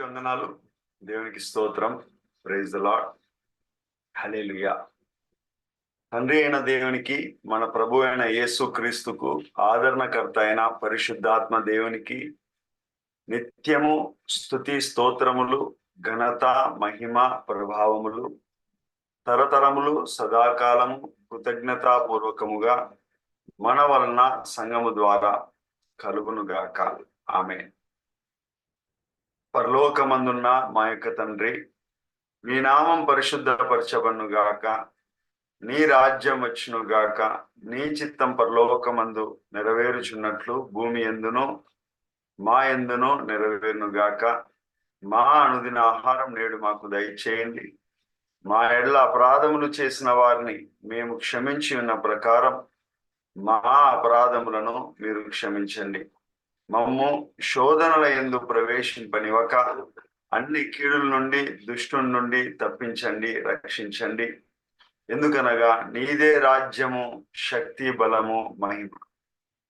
అందరికీ వందనాలు. దేవునికి స్తోత్రం. ప్రైజ్ ద లాడ్ హలేలుయా తండ్రి అయిన దేవునికి మన ప్రభు అయిన యేసు క్రీస్తుకు ఆదరణకర్త అయిన పరిశుద్ధాత్మ దేవునికి నిత్యము స్తుతి స్తోత్రములు ఘనత మహిమ ప్రభావములు తరతరములు సదాకాలము కృతజ్ఞతాపూర్వకముగా మన వలన సంఘము ద్వారా కలుగునుగాక. ఆమె పరలోకమందున్న మా యొక్క తండ్రి నీ నామం పరిశుద్ధపరచబన్ను గాక నీ రాజ్యం వచ్చును గాక నీ చిత్తం పరలోకమందు నెరవేరుచున్నట్లు భూమి ఎందును మా ఎందును నెరవేరును గాక. మా అనుదిన ఆహారం నేడు మాకు దయచేయండి. మా ఎడ్ల అపరాధములు చేసిన వారిని మేము క్షమించి ఉన్న ప్రకారం మా అపరాధములను మీరు క్షమించండి. మమ్ము శోధనల ఎందు ప్రవేశింపనివ్వక అన్ని కీడుల నుండి దుష్టుల నుండి తప్పించండి రక్షించండి. ఎందుకనగా నీదే రాజ్యము శక్తి బలము మహిమ.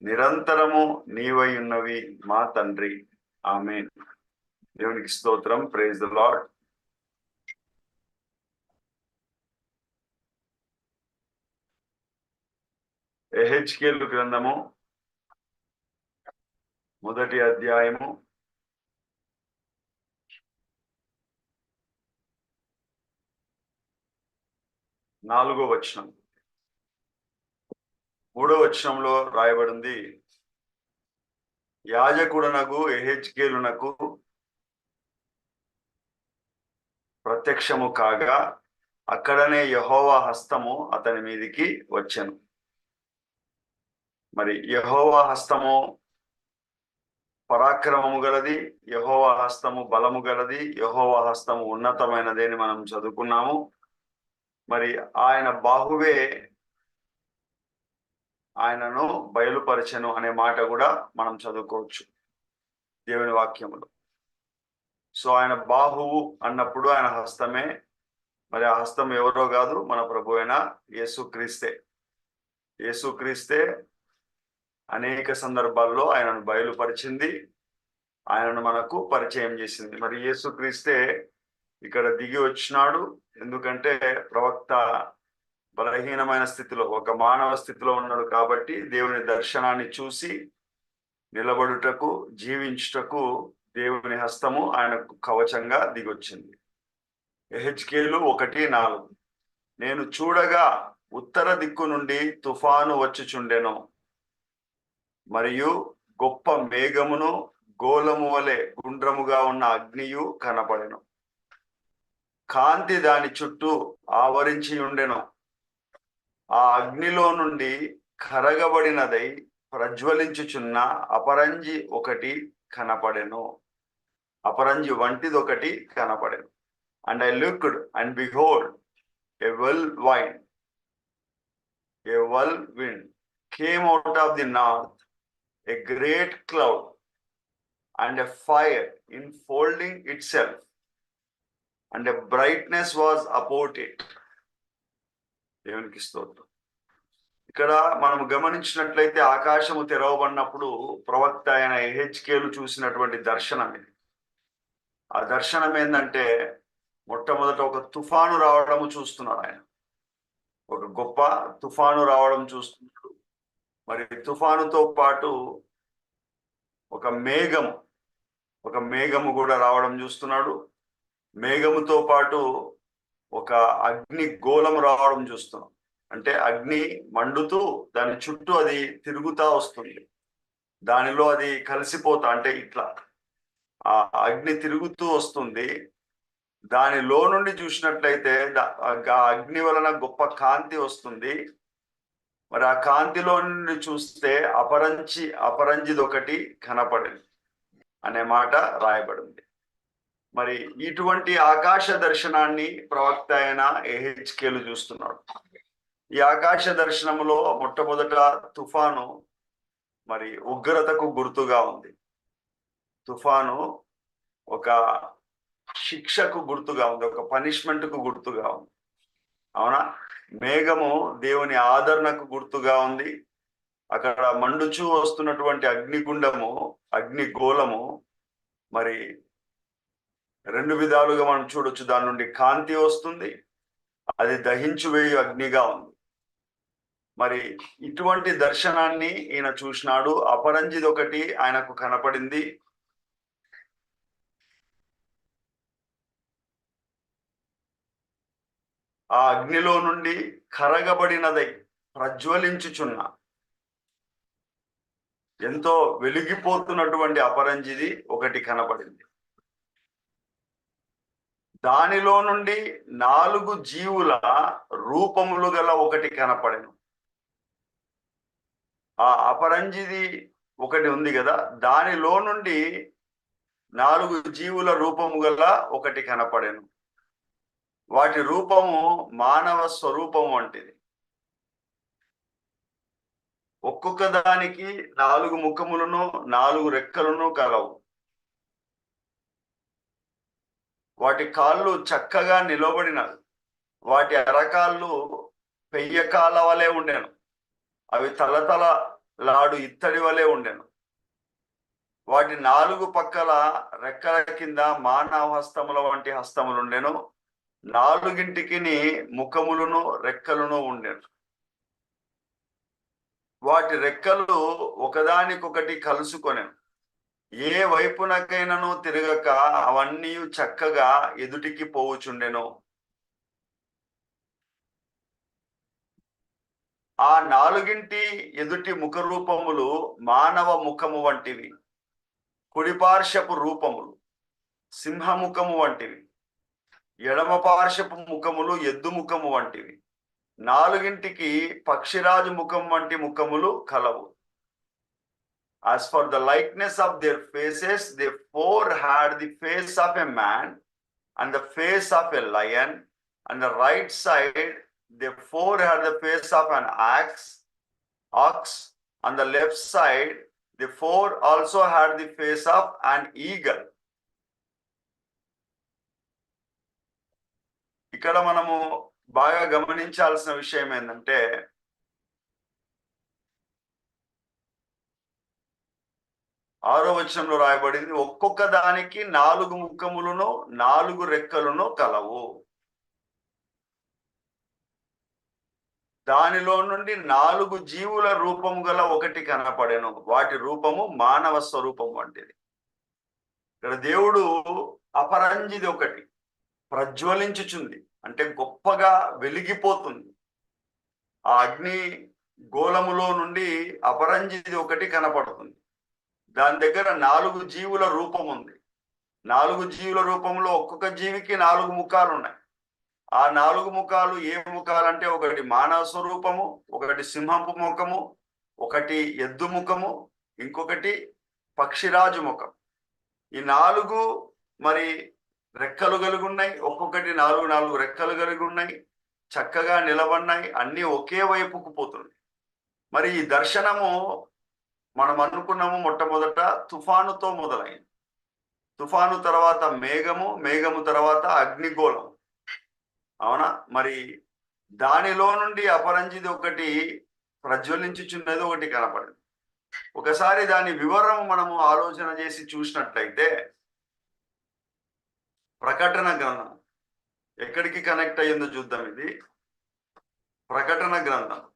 నిరంతరము నీవై ఉన్నవి మా తండ్రి. ఆమె దేవునికి స్తోత్రం. ప్రైజ్ ద లాడ్ ఎహెచ్కేలు గ్రంథము మొదటి అధ్యాయము. నాలుగో వచనం. మూడో వచనంలో రాయబడింది యాజకుడనకు ఎహెచ్కేలునకు ప్రత్యక్షము కాగా అక్కడనే యహోవా హస్తము అతని మీదికి వచ్చాను. మరి యహోవా హస్తము పరాక్రమము గలది యహోవ హస్తము బలము గలది యహోవ హస్తము ఉన్నతమైనది అని మనం చదువుకున్నాము. మరి ఆయన బాహువే ఆయనను బయలుపరచను అనే మాట కూడా మనం చదువుకోవచ్చు దేవుని వాక్యములు. సో ఆయన బాహువు అన్నప్పుడు ఆయన హస్తమే. మరి ఆ హస్తం ఎవరో కాదు మన ప్రభు అయిన యేసుక్రీస్తే. యేసుక్రీస్తే అనేక సందర్భాల్లో ఆయనను బయలుపరిచింది. ఆయనను మనకు పరిచయం చేసింది. మరి యేసుక్రీస్తే ఇక్కడ దిగి వచ్చినాడు. ఎందుకంటే ప్రవక్త బలహీనమైన స్థితిలో ఒక మానవ స్థితిలో ఉన్నాడు కాబట్టి దేవుని దర్శనాన్ని చూసి నిలబడుటకు జీవించుటకు దేవుని హస్తము ఆయనకు కవచంగా దిగొచ్చింది. ఎహెచ్కేలు ఒకటి నాలుగు. నేను చూడగా ఉత్తర దిక్కు నుండి తుఫాను వచ్చుచుండెను. మరియు గొప్ప మేఘమును గోలము వలె గుండ్రముగా ఉన్న అగ్నియు కనపడెను కాంతి దాని చుట్టూ ఆవరించి ఉండెను. ఆ అగ్నిలో నుండి కరగబడినదై ప్రజ్వలించుచున్న అపరంజి ఒకటి కనపడెను. అపరంజి వంటిది ఒకటి కనపడెను. And I looked and behold a whirlwind a whirlwind came out of the north a great cloud and a fire enfolding itself, and a brightness was about it. దేవునికి స్తోత్రం. ఇక్కడ మనం గమనించినట్లయితే ఆకాశము తెరవబడినప్పుడు ప్రవక్త అయిన ఎహెచ్కేలు చూసినటువంటి దర్శనం ఇది. ఆ దర్శనం ఏంటంటే మొట్టమొదట ఒక తుఫాను రావడము చూస్తున్నాడు ఆయన. ఒక గొప్ప తుఫాను రావడం చూస్తున్నాడు మరి తుఫానుతో పాటు ఒక మేఘం ఒక మేఘము కూడా రావడం చూస్తున్నాడు. మేఘముతో పాటు ఒక అగ్ని గోళం రావడం చూస్తున్నాం. అంటే అగ్ని మండుతూ దాని చుట్టూ అది తిరుగుతా వస్తుంది. దానిలో అది కలిసిపోతా అంటే ఇట్లా. ఆ అగ్ని తిరుగుతూ వస్తుంది. దానిలో నుండి చూసినట్లయితే ఆ అగ్ని వలన గొప్ప కాంతి వస్తుంది. మరి ఆ కాంతిలో నుండి చూస్తే అపరంచి అపరంజిది ఒకటి కనపడింది అనే మాట రాయబడింది. మరి ఇటువంటి ఆకాశ దర్శనాన్ని ప్రవక్త అయిన ఏహెచ్కేలు చూస్తున్నాడు. ఈ ఆకాశ దర్శనంలో మొట్టమొదట తుఫాను మరి ఉగ్రతకు గుర్తుగా ఉంది. తుఫాను ఒక శిక్షకు గుర్తుగా ఉంది ఒక పనిష్మెంట్కు గుర్తుగా ఉంది. అవునా? మేఘము దేవుని ఆదరణకు గుర్తుగా ఉంది. అక్కడ మండుచూ వస్తున్నటువంటి అగ్నిగుండము అగ్ని గోళము మరి రెండు విధాలుగా మనం చూడొచ్చు. దాని నుండి కాంతి వస్తుంది అది దహించు వేయు అగ్నిగా ఉంది. మరి ఇటువంటి దర్శనాన్ని ఈయన చూసినాడు. అపరంజిది ఒకటి ఆయనకు కనపడింది. ఆ అగ్నిలో నుండి కరగబడినదై ప్రజ్వలించుచున్న. ఎంతో వెలిగిపోతున్నటువంటి అపరంజిది ఒకటి కనపడింది. దానిలో నుండి నాలుగు జీవుల రూపములు గల ఒకటి కనపడెను. ఆ అపరంజిది ఒకటి ఉంది కదా దానిలో నుండి నాలుగు జీవుల రూపము గల ఒకటి కనపడెను. వాటి రూపము మానవ స్వరూపం వంటిది. ఒక్కొక్క దానికి నాలుగు ముఖములను నాలుగు రెక్కలను కలవు. వాటి కాళ్ళు చక్కగా నిలబడినవి. వాటి అరకాళ్ళు పెయ్యకాల వలె ఉండెను. అవి తలతల లాడు ఇత్తడి వలె ఉండెను. వాటి నాలుగు పక్కల రెక్కల కింద మానవ హస్తముల వంటి హస్తములుండెను. నాలుగింటికి ముఖములను రెక్కలను ఉండెను. వాటి రెక్కలు ఒకదానికొకటి కలుసుకొనెను. ఏ వైపునకైనను తిరగక అవన్నీ చక్కగా ఎదుటికి పోవుచుండెను. ఆ నాలుగింటి ఎదుటి ముఖ రూపములు మానవ ముఖము వంటివి. కుడిపార్శపు రూపములు. సింహముఖము వంటివి. ఎడమ పార్శ్వపు ముఖములు ఎద్దు ముఖము వంటివి నాలుగింటికి పక్షిరాజు ముఖం వంటి ముఖములు కలవు As for the likeness of their faces, they four had the face of a man and the face of a lion, and the right side, they four had the face of an ox, ox, on the left side, the four also had the face of an eagle. ఇక్కడ మనము బాగా గమనించాల్సిన విషయం ఏంటంటే ఆరో వచనంలో రాయబడింది ఒక్కొక్క దానికి నాలుగు ముఖములను నాలుగు రెక్కలను కలవు. దానిలో నుండి నాలుగు జీవుల రూపము గల ఒకటి కనపడెను. వాటి రూపము మానవ స్వరూపం వంటిది. ఇక్కడ దేవుడు అపరంజిది ఒకటి. ప్రజ్వలించుచుంది. అంటే గొప్పగా వెలిగిపోతుంది. ఆ అగ్ని గోళములో నుండి అపరంజిది ఒకటి కనపడుతుంది. దాని దగ్గర నాలుగు జీవుల రూపం ఉంది. నాలుగు జీవుల రూపంలో ఒక్కొక్క జీవికి నాలుగు ముఖాలు ఉన్నాయి. ఆ నాలుగు ముఖాలు ఏ ముఖాలు అంటే ఒకటి మానవ స్వరూపము ఒకటి సింహపు ముఖము ఒకటి ఎద్దు ముఖము ఇంకొకటి పక్షిరాజు ముఖం. ఈ నాలుగు మరి రెక్కలు కలిగి ఉన్నాయి ఒక్కొక్కటి నాలుగు నాలుగు రెక్కలు కలిగి ఉన్నాయి చక్కగా నిలబడినాయి. అన్నీ ఒకే వైపుకు పోతున్నాయి. మరి ఈ దర్శనము మనం అనుకున్నాము మొట్టమొదట తుఫానుతో మొదలైంది. తుఫాను తర్వాత మేఘము మేఘము తర్వాత అగ్నిగోళం. అవునా? మరి దానిలో నుండి అపరంజిది ఒకటి ప్రజ్వలించుచున్నది ఒకటి కనపడింది. ఒకసారి దాని వివరం మనము ఆలోచన చేసి చూసినట్లయితే ప్రకటన గ్రంథం. ఎక్కడికి కనెక్ట్ అయ్యిందో చూద్దాం ఇది. ప్రకటన గ్రంథం.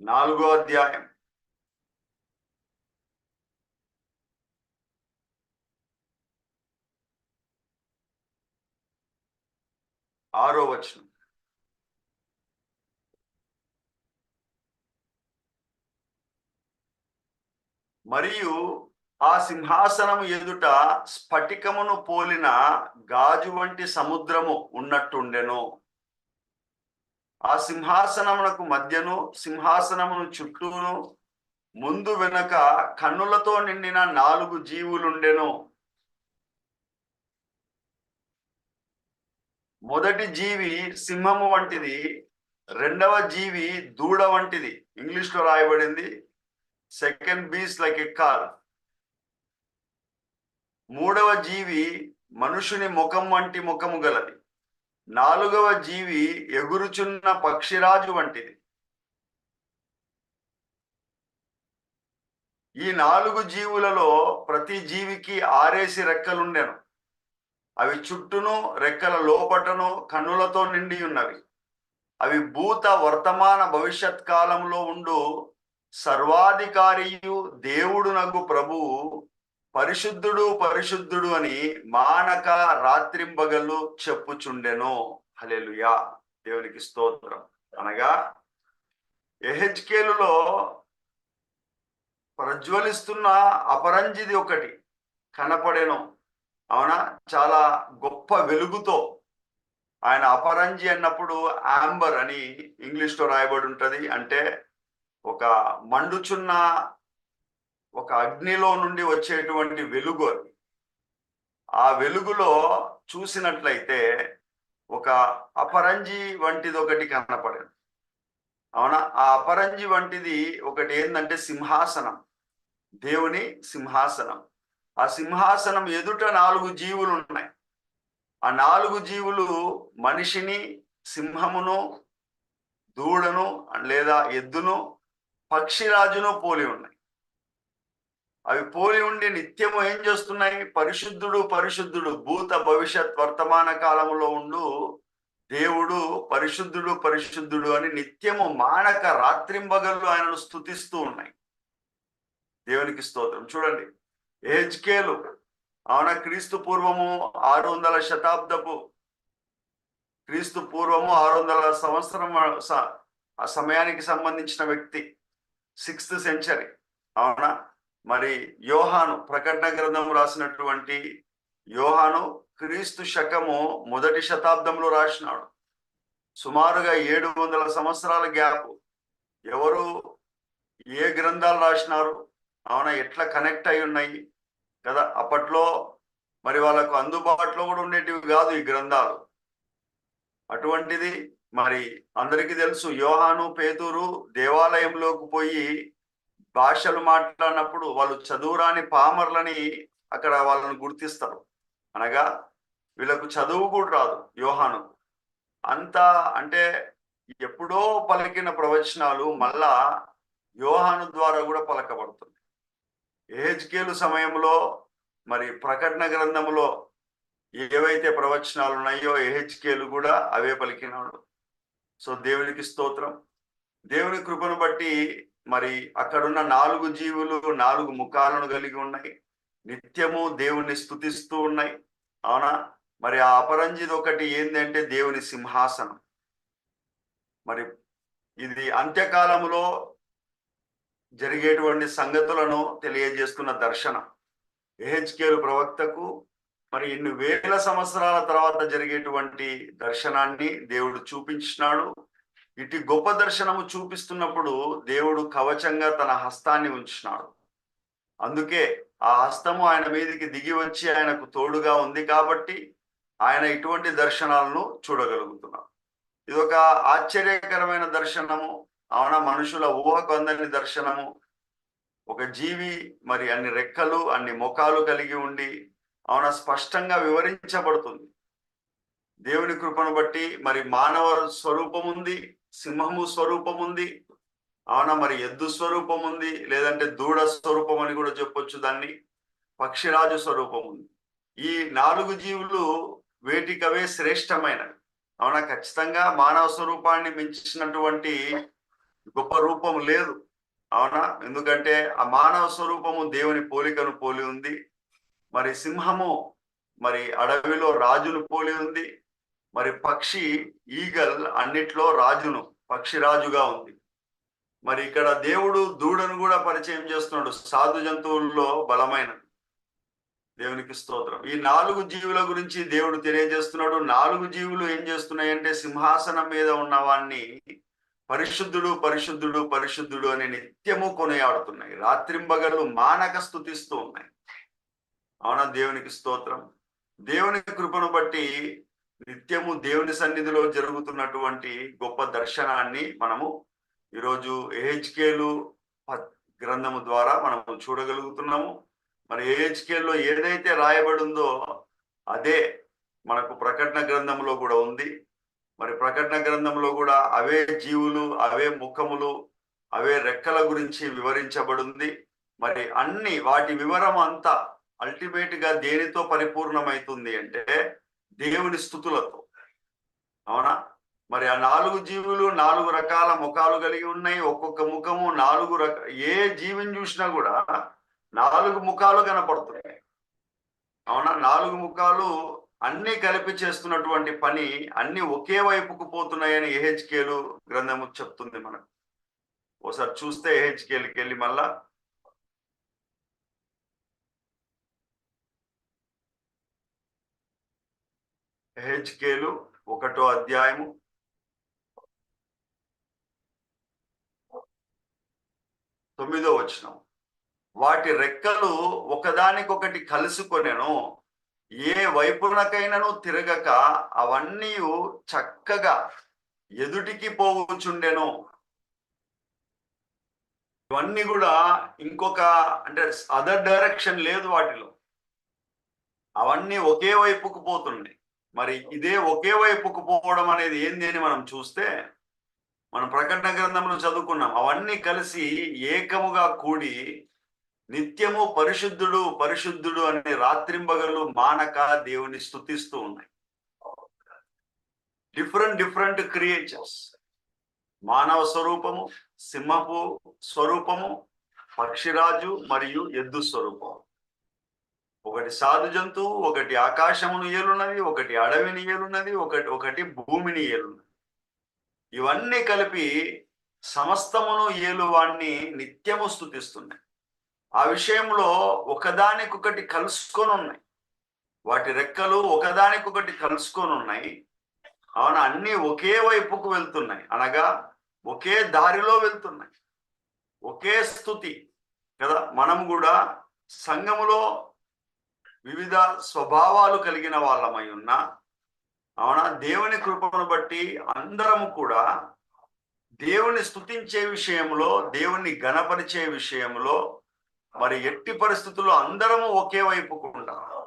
నాలుగో అధ్యాయం. ఆరో వచనం. మరియు ఆ సింహాసనం ఎదుట స్ఫటికమును పోలిన గాజు వంటి సముద్రము ఉన్నట్టుండెను. ఆ సింహాసనమునకు మధ్యను సింహాసనమును చుట్టూను ముందు వెనక కన్నులతో నిండిన నాలుగు జీవులుండెను. మొదటి జీవి సింహము వంటిది రెండవ జీవి దూడ వంటిది. ఇంగ్లీష్లో రాయబడింది సెకండ్ బీస్ లైక్ ఎ కార్ మూడవ జీవి మనుషుని ముఖం వంటి ముఖము గలది. నాలుగవ జీవి ఎగురుచున్న పక్షిరాజు వంటిది. ఈ నాలుగు జీవులలో ప్రతి జీవికి ఆరేసి రెక్కలుండెను. అవి చుట్టూను రెక్కల లోపటను కన్నులతో నిండి ఉన్నవి. అవి భూత వర్తమాన భవిష్యత్ కాలంలో ఉండు సర్వాధికారియు దేవుడు నగు ప్రభువు పరిశుద్ధుడు పరిశుద్ధుడు అని మానక రాత్రింబగళ్ళు చెప్పుచుండెను. హలెలుయా దేవునికి స్తోత్రం. అనగా ఎహెచ్కేలులో ప్రజ్వలిస్తున్న అపరంజిది ఒకటి కనపడెను. అవునా? చాలా గొప్ప వెలుగుతో. ఆయన అపరంజి అన్నప్పుడు ఆంబర్ అని ఇంగ్లీష్లో రాయబడి ఉంటుంది. అంటే ఒక మండుచున్న ఒక అగ్నిలో నుండి వచ్చేటువంటి వెలుగు అది. ఆ వెలుగులో చూసినట్లయితే ఒక అపరంజి వంటిది ఒకటి కనపడింది. అవునా? ఆ అపరంజి వంటిది ఒకటి ఏంటంటే సింహాసనం. దేవుని సింహాసనం. ఆ సింహాసనం ఎదుట నాలుగు జీవులు ఉన్నాయి. ఆ నాలుగు జీవులు మనిషిని సింహమును దూడను లేదా ఎద్దును పక్షిరాజును పోలి ఉన్నాయి. అవి పోలి ఉండి నిత్యము ఏం చేస్తున్నాయి? పరిశుద్ధుడు పరిశుద్ధుడు భూత భవిష్యత్ వర్తమాన కాలంలో ఉండు దేవుడు పరిశుద్ధుడు పరిశుద్ధుడు అని నిత్యము మానక రాత్రింబగళ్ళు ఆయనను స్థుతిస్తూ ఉన్నాయి. దేవునికి స్తోత్రం. చూడండి ఏజ్కేలు అవున? క్రీస్తు పూర్వము ఆరు వందల శతాబ్దపు క్రీస్తు పూర్వము ఆరు వందల సంవత్సరం ఆ సమయానికి సంబంధించిన వ్యక్తి. Sixth century. అవునా? మరి యోహాను ప్రకటన గ్రంథం రాసినటువంటి యోహాను క్రీస్తు శకము మొదటి శతాబ్దంలో రాసినాడు. సుమారుగా ఏడు వందల సంవత్సరాల గ్యాప్. ఎవరు ఏ గ్రంథాలు రాసినారు? అవునా? ఎట్లా కనెక్ట్ అయి ఉన్నాయి? కదా అప్పట్లో మరి వాళ్ళకు అందుబాటులో కూడా ఉండేటివి కాదు ఈ గ్రంథాలు. అటువంటిది మరి అందరికీ తెలుసు యోహాను పేదూరు దేవాలయంలోకి పోయి భాషలు మాట్లాడినప్పుడు వాళ్ళు చదువురాని పామర్లని అక్కడ వాళ్ళని గుర్తిస్తారు. అనగా వీళ్ళకు చదువు కూడా రాదు యోహాను. అంత అంటే ఎప్పుడో పలికిన ప్రవచనాలు మళ్ళా యోహాను ద్వారా కూడా పలకబడుతుంది. ఏహెచ్కేలు సమయంలో మరి ప్రకటన గ్రంథంలో ఏవైతే ప్రవచనాలు ఉన్నాయో ఏహెచ్కేలు కూడా అవే పలికినాడు. సో దేవునికి స్తోత్రం. దేవుని కృపను బట్టి మరి అక్కడున్న నాలుగు జీవులు నాలుగు ముఖాలను కలిగి ఉన్నాయి. నిత్యము దేవుణ్ణి స్తుతిస్తూ ఉన్నాయి. అవునా? మరి ఆ అపరంజిది ఒకటి ఏంటంటే దేవుని సింహాసనం. మరి ఇది అంత్యకాలములో జరిగేటువంటి సంగతులను తెలియజేస్తున్న దర్శనం. ఏహెచ్కేలు ప్రవక్తకు మరి ఇన్ని వేల సంవత్సరాల తర్వాత జరిగేటువంటి దర్శనాన్ని దేవుడు చూపించినాడు. ఇటు గొప్ప దర్శనము చూపిస్తున్నప్పుడు దేవుడు కవచంగా తన హస్తాన్ని ఉంచినాడు. అందుకే ఆ హస్తము ఆయన మీదకి దిగి వచ్చి ఆయనకు తోడుగా ఉంది కాబట్టి ఆయన ఇటువంటి దర్శనాలను చూడగలుగుతున్నాడు. ఇది ఒక ఆశ్చర్యకరమైన దర్శనము. అవున మనుషుల ఊహకు అందని దర్శనము. ఒక జీవి మరి అన్ని రెక్కలు అన్ని ముఖాలు కలిగి ఉండి అవున? స్పష్టంగా వివరించబడుతుంది. దేవుని కృపను బట్టి మరి మానవ స్వరూపం ఉంది సింహము స్వరూపం ఉంది అవున? మరి ఎద్దు స్వరూపం ఉంది లేదంటే దూడ స్వరూపం అని కూడా చెప్పొచ్చు దాన్ని. పక్షిరాజు స్వరూపం ఉంది ఈ నాలుగు జీవులు వేటికవే శ్రేష్టమైనవి. అవునా? ఖచ్చితంగా మానవ స్వరూపాన్ని మించినటువంటి గొప్ప రూపం లేదు. అవునా? ఎందుకంటే ఆ మానవ స్వరూపము దేవుని పోలికను పోలి ఉంది. మరి సింహము మరి అడవిలో రాజును పోలి ఉంది. మరి పక్షి ఈగల్ అన్నిట్లో రాజును పక్షి రాజుగా ఉంది. మరి ఇక్కడ దేవుడు దూడను కూడా పరిచయం చేస్తున్నాడు. సాధు జంతువుల్లో బలమైన దేవునికి స్తోత్రం. ఈ నాలుగు జీవుల గురించి దేవుడు తెలియజేస్తున్నాడు. నాలుగు జీవులు ఏం చేస్తున్నాయంటే సింహాసనం మీద ఉన్న వాణ్ణి పరిశుద్ధుడు పరిశుద్ధుడు పరిశుద్ధుడు అని నిత్యము కొనియాడుతున్నాయి. రాత్రింబగళ్ళు మానక స్థుతిస్తూ ఉన్నాయి. అవునా? దేవునికి స్తోత్రం. దేవుని కృపను బట్టి నిత్యము దేవుని సన్నిధిలో జరుగుతున్నటువంటి గొప్ప దర్శనాన్ని మనము ఈరోజు ఏహెచ్కేలు గ్రంథము ద్వారా మనము చూడగలుగుతున్నాము. మరి ఏహెచ్కేలో ఏదైతే రాయబడిందో అదే మనకు ప్రకటన గ్రంథంలో కూడా ఉంది. మరి ప్రకటన గ్రంథంలో కూడా అవే జీవులు అవే ముఖములు అవే రెక్కల గురించి వివరించబడింది. మరి అన్ని వాటి వివరం అంతా అల్టిమేట్గా దేనితో పరిపూర్ణమైతుంది అంటే దేవుని స్థుతులతో. అవునా? మరి ఆ నాలుగు జీవులు నాలుగు రకాల ముఖాలు కలిగి ఉన్నాయి. ఒక్కొక్క ముఖము నాలుగు రక ఏ జీవిని చూసినా కూడా నాలుగు ముఖాలు కనపడుతున్నాయి. అవునా? నాలుగు ముఖాలు అన్ని కలిపి చేస్తున్నటువంటి పని అన్ని ఒకే వైపుకు పోతున్నాయని ఏహెచ్కేలు గ్రంథము చెప్తుంది మనకు. ఒకసారి చూస్తే ఏహెచ్కేలకి వెళ్ళి మళ్ళా హెచ్కేలు ఒకటో అధ్యాయము. తొమ్మిదో వచనం. వాటి రెక్కలు ఒకదానికొకటి కలుసుకొనెను ఏ వైపునకైనను తిరగక అవన్నీ చక్కగా ఎదుటికి పోవచ్చుండెను ఇవన్నీ కూడా ఇంకొక అంటే అదర్ డైరెక్షన్ లేదు వాటిలో. అవన్నీ ఒకే వైపుకు పోతున్నాయి మరి ఇదే ఒకే వైపుకు పోవడం అనేది ఏంది అని మనం చూస్తే మనం ప్రకటన గ్రంథంలో చదువుకున్నాం. అవన్నీ కలిసి ఏకముగా కూడి నిత్యము పరిశుద్ధుడు పరిశుద్ధుడు అనే రాత్రింబగలు మానక దేవుని స్థుతిస్తూ ఉన్నాయి. డిఫరెంట్ డిఫరెంట్ క్రియేచర్స్ మానవ స్వరూపము సింహపు స్వరూపము పక్షిరాజు మరియు ఎద్దు స్వరూపం ఒకటి సాధు జంతువు ఒకటి ఆకాశమును ఏలున్నది ఒకటి అడవిని ఏలున్నది ఒకటి ఒకటి భూమిని ఏలున్నది ఇవన్నీ కలిపి సమస్తమును ఏలువాణ్ణి నిత్యము స్థుతిస్తున్నాయి ఆ విషయంలో ఒకదానికొకటి కలుసుకొని ఉన్నాయి వాటి రెక్కలు ఒకదానికొకటి కలుసుకొని ఉన్నాయి అవును అన్ని ఒకే వైపుకు వెళ్తున్నాయి. అనగా ఒకే దారిలో వెళ్తున్నాయి. ఒకే స్థుతి కదా? మనం కూడా సంఘములో వివిధ స్వభావాలు కలిగిన వాళ్ళమై ఉన్నా అవునా? దేవుని కృపను బట్టి అందరము కూడా దేవుని స్థుతించే విషయంలో దేవుని గణపరిచే విషయంలో మరి ఎట్టి పరిస్థితుల్లో అందరము ఒకే వైపుకు ఉండాలి.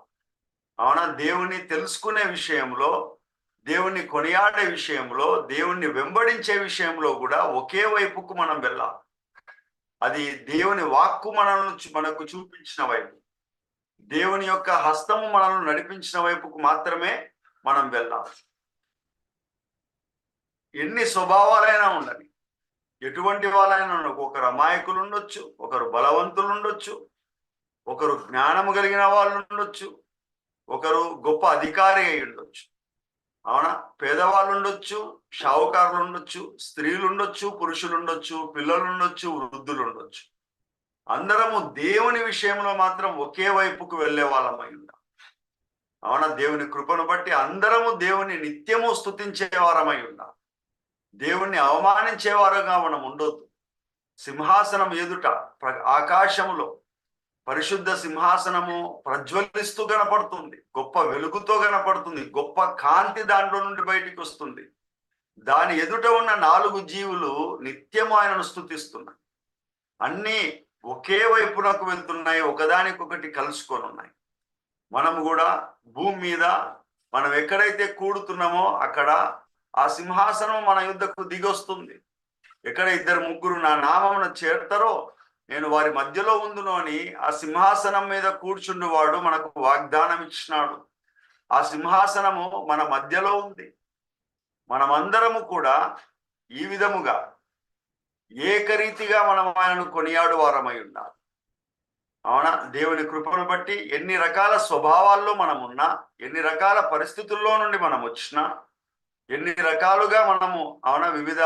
అవునా? దేవుని తెలుసుకునే విషయంలో దేవుణ్ణి కొనియాడే విషయంలో దేవుణ్ణి వెంబడించే విషయంలో కూడా ఒకే వైపుకు మనం వెళ్ళాలి. అది దేవుని వాక్కు మనల్ని మనకు చూపించిన వైపు. దేవుని యొక్క హస్తము మనల్ని నడిపించిన వైపుకు మాత్రమే మనం వెళ్ళాలి ఎన్ని స్వభావాలైనా ఉండని ఎటువంటి వాళ్ళైనా ఉండకు ఒకరు అమాయకులు ఉండొచ్చు ఒకరు బలవంతులు ఉండొచ్చు ఒకరు జ్ఞానము కలిగిన వాళ్ళు ఉండొచ్చు ఒకరు గొప్ప అధికారి అయి ఉండొచ్చు. అవునా? పేదవాళ్ళు ఉండొచ్చు షావుకారులు ఉండొచ్చు స్త్రీలు ఉండొచ్చు పురుషులు ఉండొచ్చు పిల్లలు ఉండొచ్చు వృద్ధులు ఉండొచ్చు. అందరము దేవుని విషయంలో మాత్రం ఒకే వైపుకు వెళ్ళే వాళ్ళమై ఉన్నాం. అవున? దేవుని కృపను బట్టి అందరము దేవుని నిత్యము స్తుతించే వారమై ఉన్నాం. దేవుణ్ణి అవమానించేవారుగా మనం ఉండొద్దు. సింహాసనం ఎదుట ప్ర- ఆకాశములో పరిశుద్ధ సింహాసనము ప్రజ్వలిస్తూ కనపడుతుంది. గొప్ప వెలుగుతో కనపడుతుంది. గొప్ప కాంతి దాంట్లో నుండి బయటికి వస్తుంది. దాని ఎదుట ఉన్న నాలుగు జీవులు నిత్యము ఆయనను స్థుతిస్తున్నాయి అన్నీ ఒకే వైపునకు వెళ్తున్నాయి ఒకదానికొకటి కలుసుకొని ఉన్నాయి మనం కూడా భూమి మీద మనం ఎక్కడైతే కూడుతున్నామో అక్కడ ఆ సింహాసనం మన యుద్ధకు దిగొస్తుంది. ఎక్కడ ఇద్దరు ముగ్గురు నా నామమున చేరుతారో నేను వారి మధ్యలో ఉందును అని ఆ సింహాసనం మీద కూర్చుండేవాడు మనకు వాగ్దానం ఇచ్చినాడు. ఆ సింహాసనము మన మధ్యలో ఉంది. మనమందరము కూడా ఈ విధముగా ఏకరీతిగా మనం ఆయనను కొనియాడు వారమై ఉండాలి అవునా? దేవుని కృపను బట్టి ఎన్ని రకాల స్వభావాల్లో మనం ఉన్నా ఎన్ని రకాల పరిస్థితుల్లో నుండి మనం వచ్చినా ఎన్ని రకాలుగా మనము అవునా? వివిధ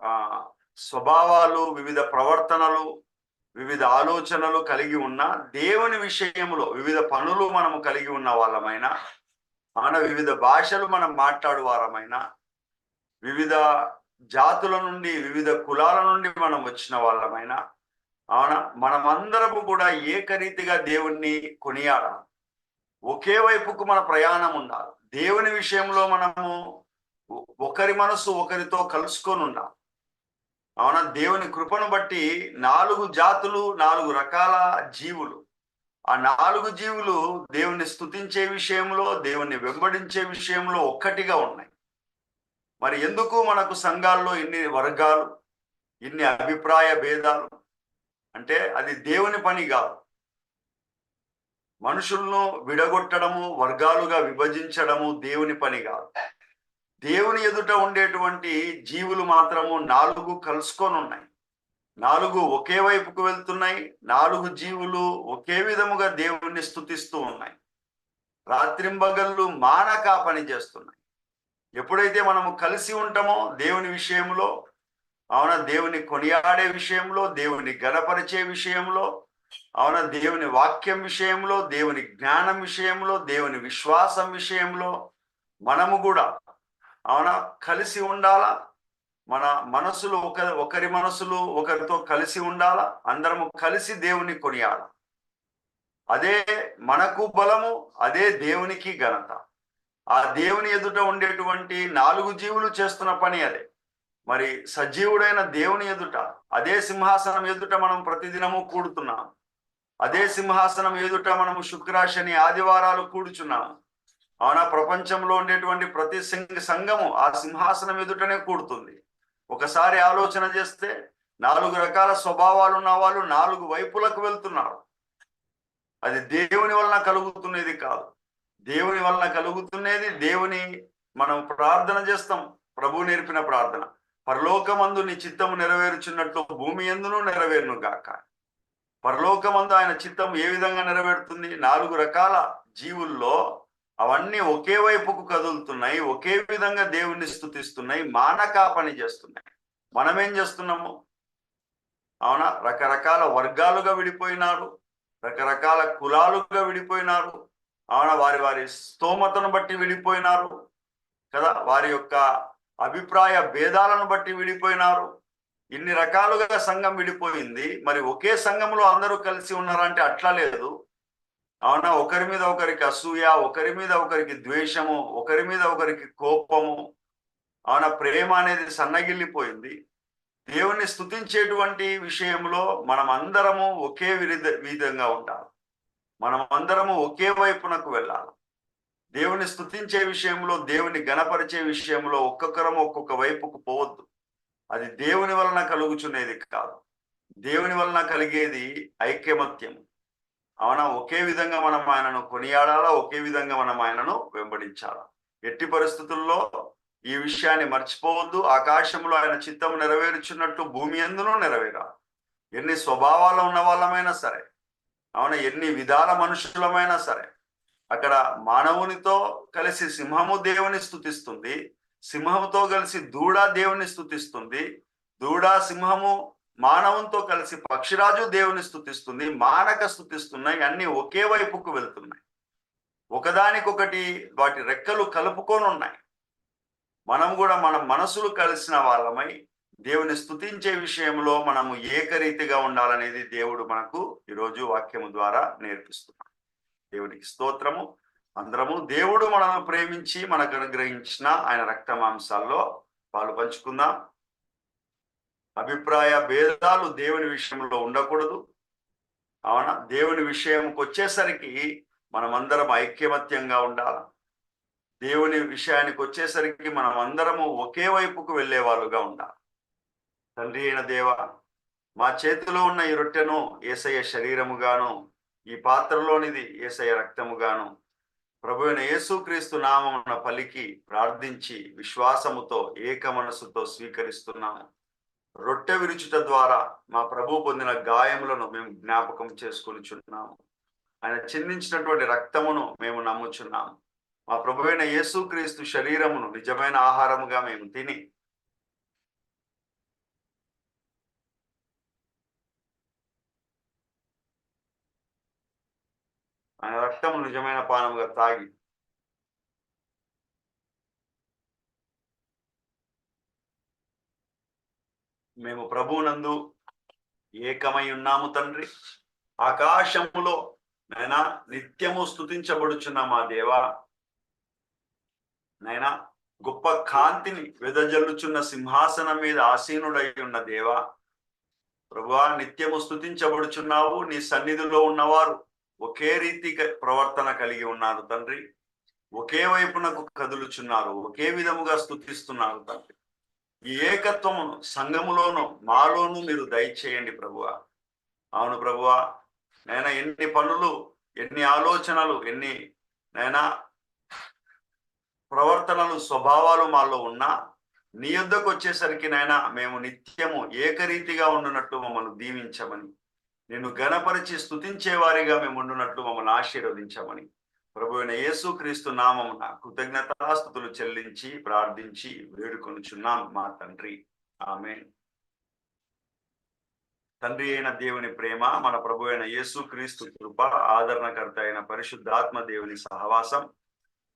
ఆ స్వభావాలు వివిధ ప్రవర్తనలు వివిధ ఆలోచనలు కలిగి ఉన్న దేవుని విషయంలో వివిధ పనులు మనము కలిగి ఉన్న వాళ్ళమైనా మన వివిధ భాషలు మనం మాట్లాడు వారమైనా వివిధ జాతుల నుండి వివిధ కులాల నుండి మనం వచ్చిన వాళ్ళమైనా అవునా? మనమందరము కూడా ఏకరీతిగా దేవుణ్ణి కొనియాడాలి ఒకే వైపుకు మన ప్రయాణం ఉండాలి. దేవుని విషయంలో మనము ఒకరి మనసు ఒకరితో కలుసుకొని ఉండాలి. అవునా? దేవుని కృపను బట్టి నాలుగు జాతులు నాలుగు రకాల జీవులు. ఆ నాలుగు జీవులు దేవుని స్తుతించే విషయంలో దేవుని వెంబడించే విషయంలో ఒక్కటిగా ఉన్నాయి. మరి ఎందుకు మనకు సంఘాల్లో ఇన్ని వర్గాలు ఇన్ని అభిప్రాయ భేదాలు? అంటే అది దేవుని పని కాదు. మనుషులను విడగొట్టడము వర్గాలుగా విభజించడము దేవుని పని కాదు. దేవుని ఎదుట ఉండేటువంటి జీవులు మాత్రము నాలుగు కలుసుకొని ఉన్నాయి. నాలుగు ఒకే వైపుకు వెళ్తున్నాయి. నాలుగు జీవులు ఒకే విధముగా దేవుణ్ణి స్తుతిస్తూ ఉన్నాయి. రాత్రింబగళ్ళు మానక పని చేస్తున్నాయి. ఎప్పుడైతే మనము కలిసి ఉంటామో దేవుని విషయంలో అవునా దేవుని కొనియాడే విషయంలో దేవుని గణపరిచే విషయంలో అవునా దేవుని వాక్యం విషయంలో దేవుని జ్ఞానం విషయంలో దేవుని విశ్వాసం విషయంలో మనము కూడా అవునా కలిసి ఉండాలా? మన మనసులు ఒక ఒకరి మనసులు ఒకరితో కలిసి ఉండాలా? అందరము కలిసి దేవుని కొనియాల? అదే మనకు బలము అదే దేవునికి ఘనత. ఆ దేవుని ఎదుట ఉండేటువంటి నాలుగు జీవులు చేస్తున్న పని అదే. మరి సజీవుడైన దేవుని ఎదుట అదే సింహాసనం ఎదుట మనం ప్రతిదినము కూడుతున్నాం. అదే సింహాసనం ఎదుట మనము శుక్రాశని ఆదివారాలు కూడుచున్నాము. అవునా? ప్రపంచంలో ఉండేటువంటి ప్రతి సంఘము ఆ సింహాసనం ఎదుటనే కూడుతుంది. ఒకసారి ఆలోచన చేస్తే నాలుగు రకాల స్వభావాలు ఉన్న వాళ్ళు నాలుగు వైపులకు వెళ్తున్నారు. అది దేవుని వలన కలుగుతున్నది కాదు. దేవుని వలన కలుగుతున్నది దేవుని మనం ప్రార్థన చేస్తాం. ప్రభు నేర్పిన ప్రార్థన. పరలోకమందు నీ చిత్తము నెరవేరుచున్నట్లు భూమి ఎందును నెరవేరును గాక. పరలోకమందు ఆయన చిత్తం ఏ విధంగా నెరవేరుతుంది? నాలుగు రకాల జీవుల్లో అవన్నీ ఒకే వైపుకు కదులుతున్నాయి ఒకే విధంగా దేవుణ్ణి స్థుతిస్తున్నాయి మానక పని చేస్తున్నాయి. మనమేం చేస్తున్నాము? అవునా? రకరకాల వర్గాలుగా విడిపోయినారు రకరకాల కులాలుగా విడిపోయినారు ఆవిడ వారి వారి స్తోమతను బట్టి విడిపోయినారు కదా? వారి యొక్క అభిప్రాయ భేదాలను బట్టి విడిపోయినారు. ఇన్ని రకాలుగా సంఘం విడిపోయింది. మరి ఒకే సంఘంలో అందరూ కలిసి ఉన్నారంటే అట్లా లేదు. అవునా? ఒకరి మీద ఒకరికి అసూయ ఒకరి మీద ఒకరికి ద్వేషము ఒకరి మీద ఒకరికి కోపము. అవునా? ప్రేమ అనేది సన్నగిల్లిపోయింది. దేవుణ్ణి స్తుతించేటువంటి విషయంలో మనం అందరము ఒకే విధ విధంగా ఉంటారు మనం అందరము ఒకే వైపునకు వెళ్ళాలి. దేవుని స్థుతించే విషయంలో దేవుని గణపరిచే విషయంలో ఒక్కొక్కరం ఒక్కొక్క వైపుకు పోవద్దు. అది దేవుని వలన కలుగుచునేది కాదు. దేవుని వలన కలిగేది ఐక్యమత్యం అవునా? ఒకే విధంగా మనం ఆయనను కొనియాడాలా? ఒకే విధంగా మనం ఆయనను వెంబడించాలా? ఎట్టి పరిస్థితుల్లో ఈ విషయాన్ని మర్చిపోవద్దు. ఆకాశంలో ఆయన చిత్తం నెరవేర్చున్నట్టు భూమి ఎందునూ నెరవేరాలి. ఎన్ని స్వభావాలు ఉన్న వాళ్ళమైనా సరే. అవునా? ఎన్ని విధాల మనుషులమైనా సరే. అక్కడ మానవునితో కలిసి సింహము దేవుని స్థుతిస్తుంది. సింహముతో కలిసి దూడ దేవుని స్థుతిస్తుంది. దూడ సింహము మానవంతో కలిసి పక్షిరాజు దేవుని స్థుతిస్తుంది. మానక స్థుతిస్తున్నాయి. అన్ని ఒకే వైపుకు వెళ్తున్నాయి. ఒకదానికొకటి వాటి రెక్కలు కలుపుకొని ఉన్నాయి. మనం కూడా మన మనసులు కలిసిన వాళ్ళమై దేవుని స్థుతించే విషయంలో మనము ఏకరీతిగా ఉండాలనేది దేవుడు మనకు ఈరోజు వాక్యము ద్వారా నేర్పిస్తున్నాడు. దేవునికి స్తోత్రము. అందరము దేవుడు మనను ప్రేమించి మనకు అనుగ్రహించిన ఆయన రక్త మాంసాల్లో పాలు పంచుకుందాం అభిప్రాయ భేదాలు దేవుని విషయంలో ఉండకూడదు. అవునా దేవుని విషయంకి వచ్చేసరికి మనమందరం ఐక్యమత్యంగా ఉండాలి? దేవుని విషయానికి వచ్చేసరికి మనం అందరము ఒకే వైపుకు వెళ్ళే వాళ్ళుగా ఉండాలి? తండ్రి అయిన దేవ మా చేతిలో ఉన్న ఈ రొట్టెను ఏసయ్య శరీరముగాను ఈ పాత్రలోనిది ఏసయ్య రక్తముగాను ప్రభు అయిన యేసుక్రీస్తు నామమున పలికి ప్రార్థించి విశ్వాసముతో ఏక మనసుతో స్వీకరిస్తున్నాము. రొట్టె విరుచుట ద్వారా మా ప్రభు పొందిన గాయములను మేము జ్ఞాపకం చేసుకొనిచున్నాము. ఆయన చిందించినటువంటి రక్తమును మేము నమ్ముచున్నాము. మా ప్రభువైన యేసుక్రీస్తు శరీరమును నిజమైన ఆహారముగా మేము తిని ఆయన రక్తము నిజమైన పానముగా తాగి మేము ప్రభునందు ఏకమై ఉన్నాము తండ్రి. ఆకాశములో నైనా నిత్యము స్థుతించబడుచున్న మా దేవా. నైనా గొప్ప కాంతిని వెదజల్లుచున్న సింహాసనం మీద ఆసీనుడై ఉన్న దేవా. ప్రభువా నిత్యము స్తుతించబడుచున్నావు. నీ సన్నిధిలో ఉన్నవారు ఒకే రీతి ప్రవర్తన కలిగి ఉన్నారు తండ్రి. ఒకే వైపునకు కదులుచున్నారు ఒకే విధముగా స్తుతిస్తున్నారు తండ్రి. ఈ ఏకత్వము సంఘములోను మాలోను మీరు దయచేయండి ప్రభువ. అవును ప్రభువ నైనా ఎన్ని పనులు ఎన్ని ఆలోచనలు ఎన్ని నైనా ప్రవర్తనలు స్వభావాలు మాలో ఉన్నా నీ యొద్దకు వచ్చేసరికి నైనా మేము నిత్యము ఏకరీతిగా ఉండునట్టు మమ్మల్ని దీవించమని నిన్ను గణపరిచి స్థుతించేవారిగా మేము ఉండునట్లు మమ్మల్ని ఆశీర్వదించమని. ప్రభు అయిన యేసు క్రీస్తు నామమున కృతజ్ఞతాస్థుతులు చెల్లించి ప్రార్థించి వేడుకొనుచున్నాం మా తండ్రి. ఆమె తండ్రి అయిన దేవుని ప్రేమ మన ప్రభు అయిన యేసు క్రీస్తు కృప ఆదరణకర్త అయిన పరిశుద్ధాత్మ దేవుని సహవాసం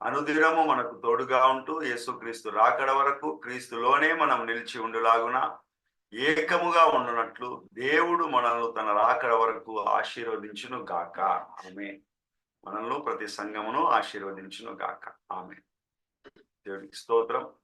అనుదినము మనకు తోడుగా ఉంటూ యేసుక్రీస్తు రాకడ వరకు క్రీస్తులోనే మనం నిలిచి ఉండులాగున ఏకముగా ఉండునట్లు దేవుడు మనల్ని తన రాకడ వరకు ఆశీర్వదించును గాక. ఆమె మనల్ని ప్రతి సంఘమును ఆశీర్వదించును గాక. ఆమె దేవుడికి స్తోత్రం.